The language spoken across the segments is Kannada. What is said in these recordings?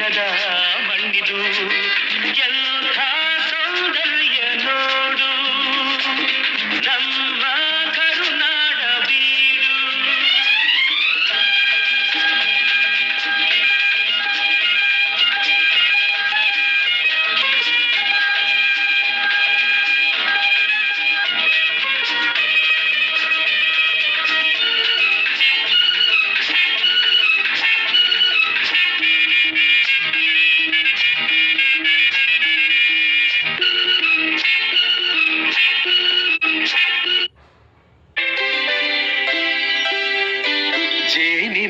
ಚಿನ್ನದ ಮಣ್ಣಿದು ಎಂಥ ಸೌಂದರ್ಯ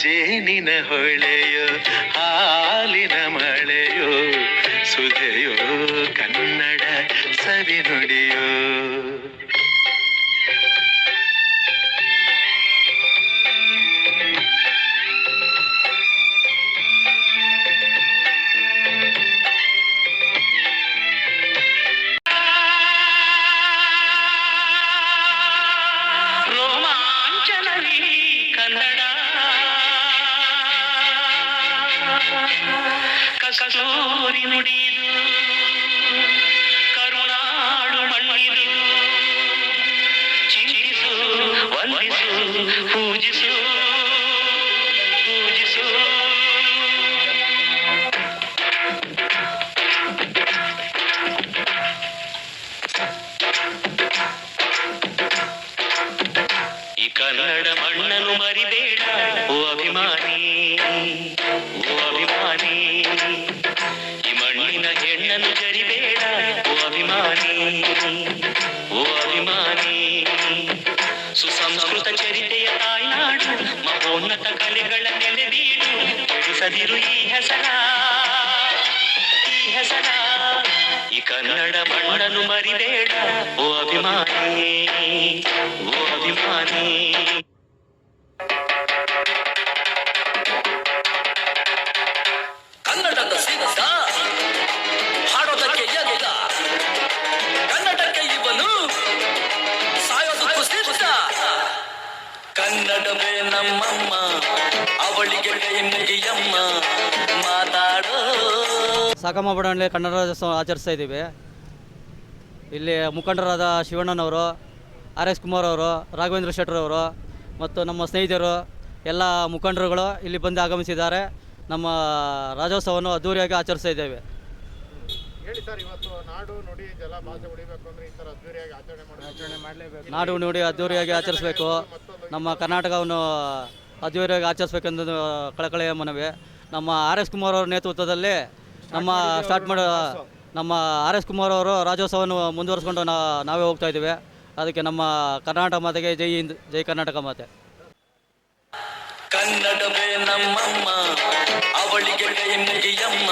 ಜೇನಿನ ಹೊಳೆಯೋ ಹಾಲಿನ ಮಳೆಯೋ ಸುಧೆಯೋ ಕನ್ನಡ ಸವಿ ನುಡಿಯೋ. ರೋಮಾಂಚನವೀ ಕನ್ನಡ ಕಸ್ತೂರಿ ನುಡಿದು ಕರುಣಾಡು ಮಣ್ಣಿದು ಚಿಂತಿಸು ವಂದಿಸು ಪೂಜಿಸು ಪೂಜಿಸು. ಈ ಕನ್ನಡ ಮಣ್ಣನ್ನು ಮರಿಬೇಡ ಓ ಅಭಿಮಾನಿ. ಹೆಣ್ಣನ್ನು ಜರಿಬೇಡ ಓ ಅಭಿಮಾನಿ ಓ ಅಭಿಮಾನಿ ಸುಸಂಸ್ಕೃತ ಚರಿತೆಯ ತಾಯ್ನಾಡು ಮಹೋನ್ನತ ಕಲೆಗಳ ನೆಲೆಬೀಡು ಕೆಡಿಸದಿರು ಈ ಹೆಸರ ಈ ಹೆಸರ ಈ ಕನ್ನಡ ಮಣ್ಣನ್ನು ಮರಿಬೇಡ ಓ ಅಭಿಮಾನಿ ಓ ಅಭಿಮಾನಿ ಕನ್ನಡದ ಸಿದ್ಧ ಕನ್ನಡವೇ ನಮ್ಮಮ್ಮ ಅವಳಿಗೆ ಕೈ ಮುಗಿಯಮ್ಮ ಮಾತಾಡೋ. ಸಾಕಮ್ಮ ಬಡಾವಣೆ ಕನ್ನಡ ರಾಜ್ಯೋತ್ಸವ ಆಚರಿಸ್ತಾ ಇದ್ದೀವಿ. ಇಲ್ಲಿ ಮುಖಂಡರಾದ ಶಿವಣ್ಣನವರು ಆರ್ ಎಸ್ ಕುಮಾರ್ ಅವರು ರಾಘವೇಂದ್ರ ಶೆಟ್ಟರವರು ಮತ್ತು ನಮ್ಮ ಸ್ನೇಹಿತರು ಎಲ್ಲ ಮುಖಂಡರುಗಳು ಇಲ್ಲಿ ಬಂದು ಆಗಮಿಸಿದ್ದಾರೆ. ನಮ್ಮ ರಾಜ್ಯೋತ್ಸವವನ್ನು ಅದ್ದೂರಿಯಾಗಿ ಆಚರಿಸ್ತಾ ಇದ್ದೇವೆ. ಹೇಳಿ ಸರ್ ಇವತ್ತು ನಾಡು ನುಡಿ ಜಲ ಭಾಷೆ ಉಳಿಬೇಕು ಅಂದ್ರೆ ಈ ತರ ಅದ್ದೂರಿಯಾಗಿ ಆಚರಣೆ ಮಾಡಿ ಆಚರಣೆ ಮಾಡಲೇಬೇಕು ನಾಡು ನುಡಿ ಅದ್ದೂರಿಯಾಗಿ ಆಚರಿಸಬೇಕು. ನಮ್ಮ ಕರ್ನಾಟಕವನ್ನು ಅದ್ದೂರಿಯಾಗಿ ಆಚರಿಸ್ಬೇಕೆಂದು ಕಳಕಳಿಯ ಮನವಿ. ನಮ್ಮ ಆರ್ ಎಸ್ ಕುಮಾರ್ ಅವರ ನೇತೃತ್ವದಲ್ಲಿ ನಮ್ಮ ಸ್ಟಾರ್ಟ್ ಮಾಡೋ, ನಮ್ಮ ಆರ್ ಎಸ್ ಕುಮಾರ್ ಅವರು ರಾಜ್ಯೋತ್ಸವವನ್ನು ಮುಂದುವರಿಸ್ಕೊಂಡು ನಾವೇ ಹೋಗ್ತಾ ಇದ್ದೀವಿ. ಅದಕ್ಕೆ ನಮ್ಮ ಕರ್ನಾಟಕ ಮಾತೆಗೆ ಜೈ ಹಿಂದ್, ಜೈ ಕರ್ನಾಟಕ ಮಾತೆ. ಕನ್ನಡವೇ ನಮ್ಮಮ್ಮ, ಅವಳಿಗೆ ಕೈ ಮುಗಿಯಮ್ಮ.